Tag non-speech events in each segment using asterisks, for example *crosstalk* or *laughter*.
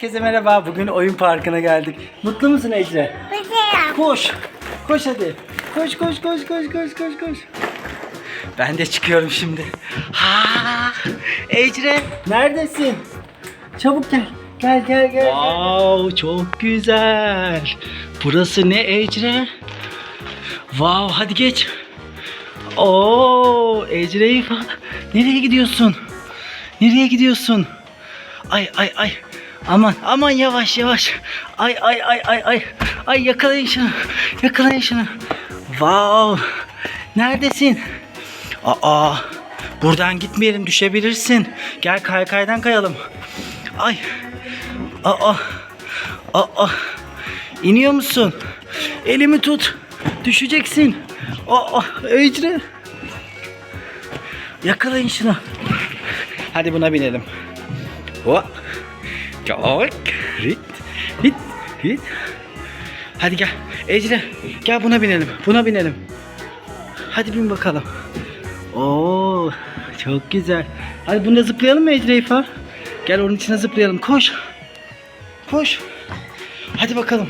Herkese merhaba. Bugün oyun parkına geldik. Mutlu musun Ece? Güzel. Koş. Koş hadi. Koş koş koş koş koş koş koş. Ben de çıkıyorum şimdi. Ha! Ecre neredesin? Çabuk gel. Gel gel gel. Wow çok güzel. Burası ne Ecre? Wow hadi geç. Oo Ecre nereye gidiyorsun? Nereye gidiyorsun? Ay ay ay. Aman aman yavaş yavaş. Ay ay ay ay ay. Ay yakalayın şunu. Yakalayın şunu. Wow. Neredesin? Aa. Buradan gitmeyelim düşebilirsin. Gel kaykaydan kayalım. Ay. Aa. Aa. İniyor musun? Elimi tut. Düşeceksin. Aa. Ecre. Yakalayın şunu. Hadi buna binelim. Hop. Çok. Rit. Hit. Hit. Hadi gel. Ecre gel buna binelim. Buna binelim. Hadi bin bakalım. Oo, çok güzel. Hadi bunda zıplayalım mı Ecre İfa? Gel onun içine zıplayalım. Koş. Koş. Hadi bakalım.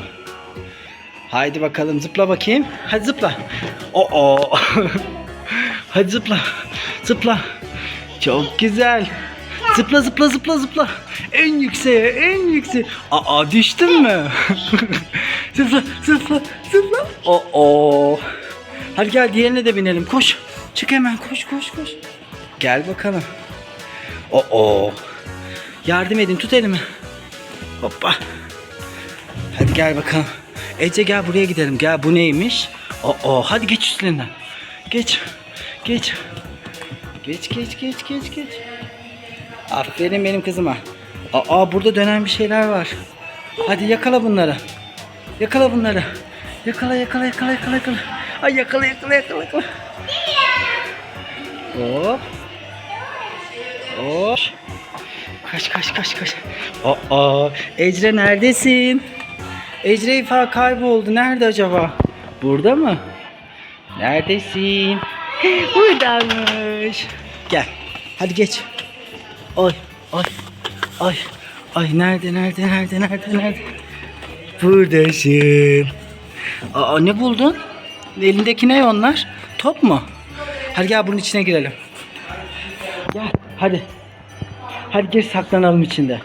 Haydi bakalım zıpla bakayım. Hadi zıpla. Oo. *laughs* Hadi zıpla. Zıpla. Çok güzel. Zıpla zıpla zıpla zıpla. En yükseğe en yükseğe. Aa düştün mü? *laughs* zıpla zıpla zıpla. Oo. Hadi gel diğerine de binelim. Koş. Çık hemen koş koş koş. Gel bakalım. Oo. Yardım edin tut elimi. Hoppa. Hadi gel bakalım. Ece gel buraya gidelim. Gel bu neymiş? Oo hadi geç üstlerinden. Geç. Geç. Geç geç geç geç geç. Aferin benim kızıma. Aa burada dönen bir şeyler var. Hadi yakala bunları. Yakala bunları. Yakala yakala yakala yakala yakala. Ay yakala yakala yakala yakala. Hop. Hop. Kaç kaç kaç kaç. Aa Ecre neredesin? Ecre İfa kayboldu. Nerede acaba? Burada mı? Neredesin? *gasps* Buradaymış. Gel. Hadi geç. Ay, ay, ay, ay nerede, nerede, nerede, nerede, nerede? Buradasın. Aa ne buldun? Elindeki ne onlar? Top mu? Hadi gel bunun içine girelim. Gel, hadi. Hadi gir saklanalım içinde.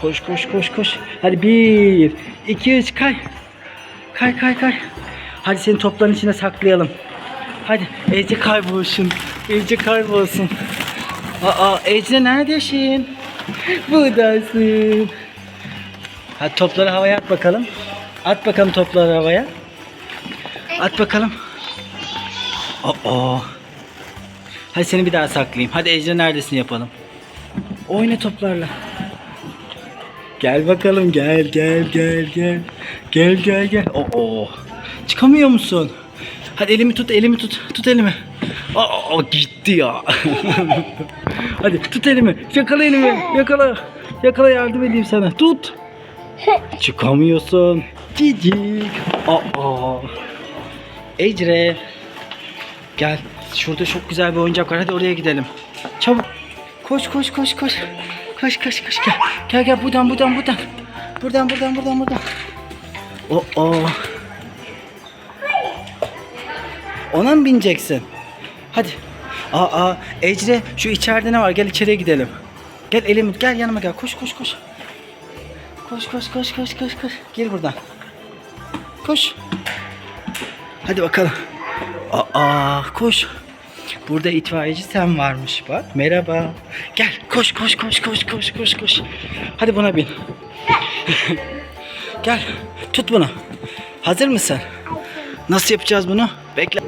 Koş, koş, koş, koş. Hadi bir, iki, üç, kay. Kay, kay, kay. Hadi seni topların içine saklayalım. Hadi Ece kaybolsun. Ece kaybolsun. Aa Ece neredesin? *laughs* Buradasın. Hadi topları havaya at bakalım. At bakalım topları havaya. At bakalım. Aa. Hadi seni bir daha saklayayım. Hadi Ece neredesin yapalım. Oyna toplarla. Gel bakalım gel gel gel gel. Gel gel gel. Oo. Çıkamıyor musun? Hadi elimi tut elimi tut. Tut elimi. Aa gitti ya. *laughs* Hadi tut elimi. Yakala elimi. Yakala. Yakala yardım edeyim sana. Tut. *laughs* Çıkamıyorsun. Cicik. Aa. Ecre. Gel. Şurada çok güzel bir oyuncak var. Hadi oraya gidelim. Çabuk. Koş koş koş koş. Koş koş koş gel. Gel gel buradan buradan buradan. Buradan buradan buradan buradan. Oo. Ona mı bineceksin? Hadi. Aa, Ecre şu içeride ne var? Gel içeriye gidelim. Gel elimi gel yanıma gel. Koş koş koş. Koş koş koş koş koş koş. Gir buradan. Koş. Hadi bakalım. Aa koş. Burada itfaiyeci sen varmış bak. Merhaba. Gel koş koş koş koş koş koş koş. Hadi buna bin. *laughs* Gel tut bunu. Hazır mısın? Nasıl yapacağız bunu? Bekle.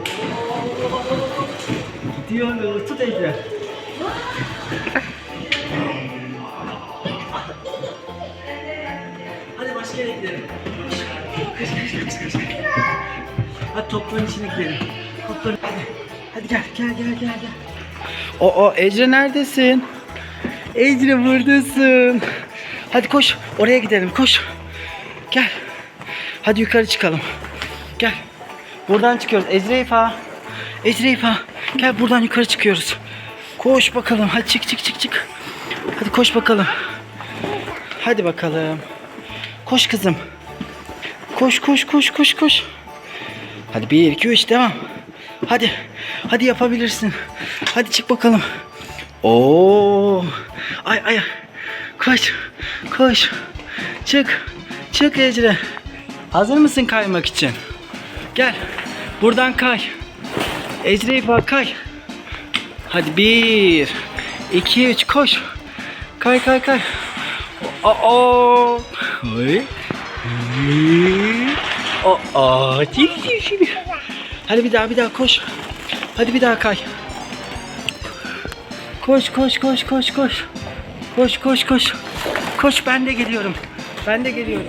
Gidiyoruz. Tut Ece. Hadi başka yere gidelim. Koş koş koş koş. Hadi topların içine gidelim. Topların hadi. Hadi gel gel gel gel gel. O o Ecre neredesin? Ecre buradasın. Hadi koş. Oraya gidelim. Koş. Gel. Hadi yukarı çıkalım. Gel. Buradan çıkıyoruz. Ecre İfa. Gel buradan yukarı çıkıyoruz. Koş bakalım. Hadi çık çık çık çık. Hadi koş bakalım. Hadi bakalım. Koş kızım. Koş koş koş koş koş. Hadi bir iki üç devam. Hadi. Hadi yapabilirsin. Hadi çık bakalım. Oo. Ay ay. Koş. Koş. Çık. Çık Ecre. Hazır mısın kaymak için? Gel. Buradan kay. Ecre İfa kay. Hadi bir, iki, üç koş. Kay kay kay. Aa. Oy. Aa. Hadi bir daha bir daha koş. Hadi bir daha kay. Koş koş koş koş koş. Koş koş koş. Koş ben de geliyorum. Ben de geliyorum.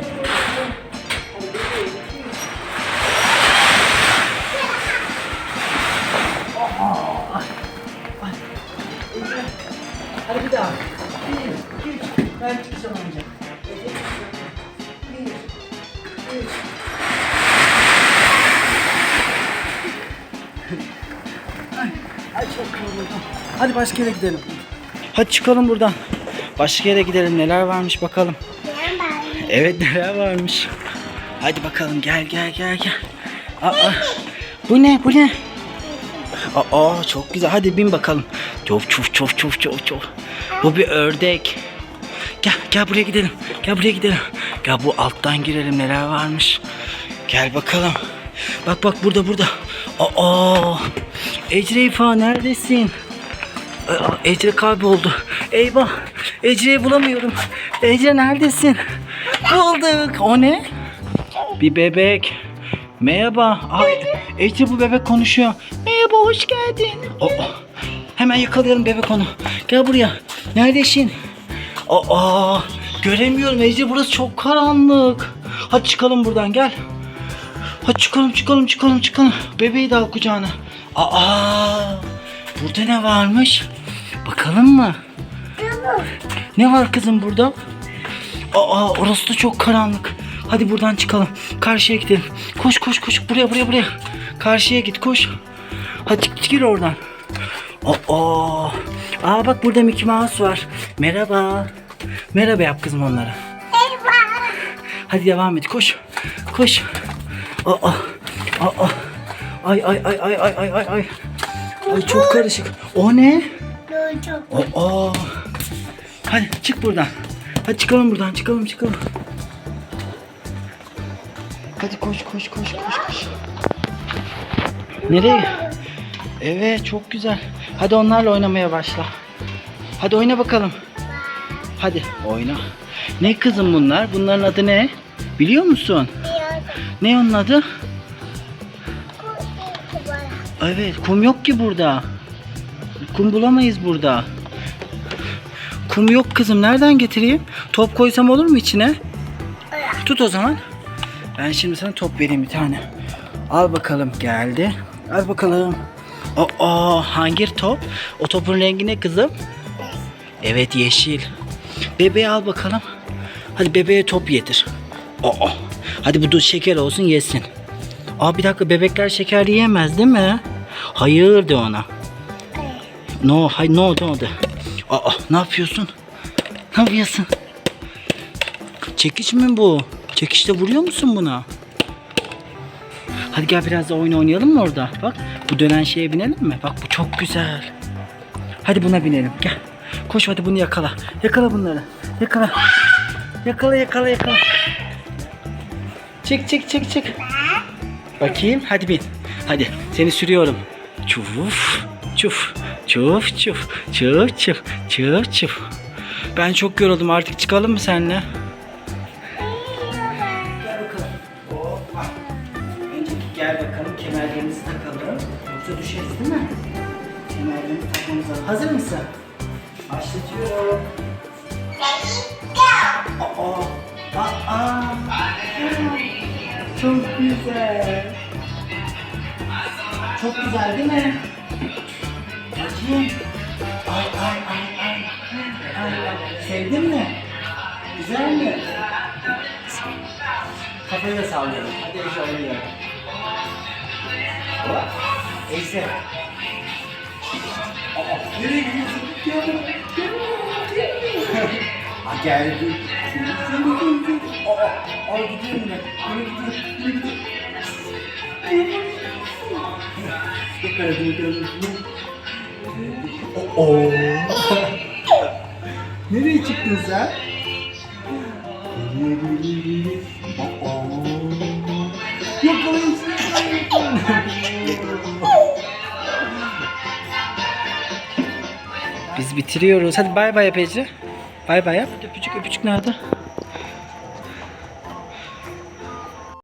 Hadi bir daha. Bir, üç. Ben çıkacağım önce. Bir, üç. Ay, ay çok yoruldum. Hadi başka yere gidelim. Hadi çıkalım buradan. Başka yere gidelim. Neler varmış bakalım. Evet neler varmış. Hadi bakalım gel gel gel gel. Aa, bu ne bu ne? Aa çok güzel. Hadi bin bakalım. Çof çof çof çof çof çof. Bu bir ördek. Gel gel buraya gidelim. Gel buraya gidelim. Gel bu alttan girelim neler varmış. Gel bakalım. Bak bak burada burada. Aa! Ecre İfa neredesin? Aa, Ecre kayboldu. Eyvah. Ecre'yi bulamıyorum. Ecre neredesin? Bulduk. O ne? Bir bebek. Merhaba. Ay, Ece bu bebek konuşuyor. Merhaba hoş geldin. Aa, hemen yakalayalım bebek onu. Gel buraya. Neredesin? Aa, göremiyorum Ece burası çok karanlık. Hadi çıkalım buradan gel. Hadi çıkalım çıkalım çıkalım çıkalım. Bebeği de al kucağına. Aa, burada ne varmış? Bakalım mı? Ne var kızım burada? Aa orası da çok karanlık. Hadi buradan çıkalım. Karşıya gidelim. Koş koş koş buraya buraya buraya. Karşıya git koş. Hadi git, gir oradan. Aa, aa bak burada Mickey Mouse var. Merhaba. Merhaba yap kızım onlara. Hadi devam et koş. Koş. Aa, aa. Ay ay ay ay ay ay ay ay. Ay çok karışık. O ne? Aa. Hadi çık buradan. Hadi çıkalım buradan. Çıkalım çıkalım. Hadi koş koş koş koş koş. Nereye? Evet çok güzel. Hadi onlarla oynamaya başla. Hadi oyna bakalım. Hadi oyna. Ne kızım bunlar? Bunların adı ne? Biliyor musun? Ne onun adı? Evet kum yok ki burada. Kum bulamayız burada. Kum yok kızım. Nereden getireyim? Top koysam olur mu içine? Tut o zaman. Ben şimdi sana top vereyim bir tane. Al bakalım geldi. Al bakalım. Aa hangi top? O topun rengi ne kızım? Evet yeşil. Bebeği al bakalım. Hadi bebeğe top yedir. Aa. Hadi bu da şeker olsun yesin. Aa bir dakika bebekler şeker yiyemez değil mi? Hayır de ona. No, hay no, no de. Aa ne yapıyorsun? Ne yapıyorsun? Çekiç mi bu? Çekiçte vuruyor musun buna? Hadi gel biraz da oyun oynayalım mı orada? Bak bu dönen şeye binelim mi? Bak bu çok güzel. Hadi buna binelim. Gel. Koş hadi bunu yakala. Yakala bunları. Yakala. Yakala yakala yakala. Çık çık çık çık. Bakayım hadi bin. Hadi seni sürüyorum. Çuf çuf çuf çuf çuf çuf çuf çuf. Ben çok yoruldum artık çıkalım mı seninle? Lazım. Hazır mısın? Başlatıyorum. Aa, aa, aa. Çok güzel. Çok güzel değil mi? Bakayım. Ay ay ay ay. ay, ay. Sevdin mi? Güzel mi? Kafayı da sallayalım. Hadi Ece oynayalım. Ece. Nereye gidiyorsun? Gel, gel. Ha geldi. Aa, aa gidiyorum ben. Yine gidiyorum. Yine gidiyorum. Yakaladım yakaladım. Oo. Nereye çıktın sen? Yakalayın bitiriyoruz. Hadi bay bay yap Ece. Bay bay yap. Öpücük öpücük nerede?